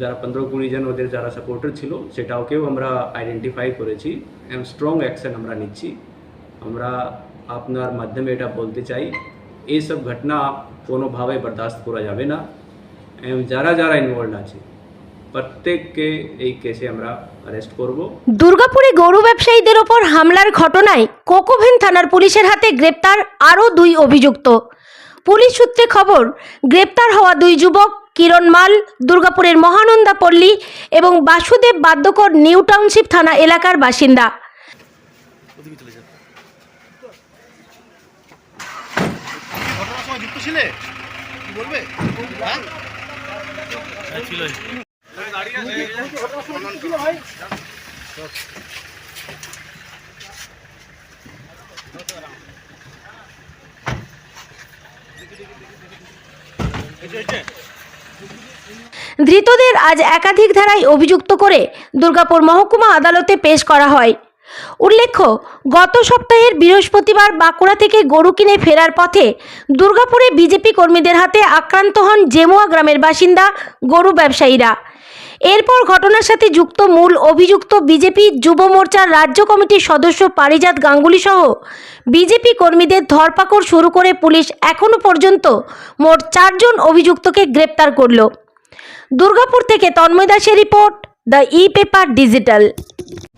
যারা পনেরো কুড়ি জন ওদের যারা সাপোর্টার ছিল, সেটাকেও আমরা আইডেন্টিফাই করেছি এবং স্ট্রং অ্যাকশন আমরা নিচ্ছি। আমরা আপনার মাধ্যমে এটা বলতে চাই এইসব ঘটনা কোনোভাবে বরদাস্ত করা যাবে না। এবং যারা যারা ইনভলভ আছে, প্রত্যেককে এই কেসে আমরা অ্যারেস্ট করব। দুর্গাপুরে গরু ব্যবসায়ীদের ওপর হামলার ঘটনায় কোকোভেন থানার পুলিশের হাতে গ্রেপ্তার আরও দুই অভিযুক্ত। পুলিশ সূত্রে খবর, গ্রেপ্তার হওয়া দুই যুবক কিরণ মাল দুর্গাপুরের মহানন্দা পল্লী এবং বাসুদেব বাদ্যকর নিউ টাউনশিপ থানা এলাকার বাসিন্দা। ওদিকে চলে ধৃতদের আজ একাধিক ধারায় অভিযুক্ত করে দুর্গাপুর মহকুমা আদালতে পেশ করা হয়। উল্লেখ্য, গত সপ্তাহের বৃহস্পতিবার বাঁকুড়া থেকে গরু কিনে ফেরার পথে দুর্গাপুরে বিজেপি কর্মীদের হাতে আক্রান্ত হন জেমুয়া গ্রামের বাসিন্দা গরু ব্যবসায়ীরা। এরপর ঘটনার সাথে যুক্ত মূল অভিযুক্ত বিজেপি যুব মোর্চার রাজ্য কমিটির সদস্য পারিজাত গাঙ্গুলি সহ বিজেপি কর্মীদের ধরপাকড় শুরু করে পুলিশ এখনও পর্যন্ত মোট চারজন অভিযুক্তকে গ্রেপ্তার করল। দুর্গাপুর থেকে তন্ময় দাসের report, the e paper digital.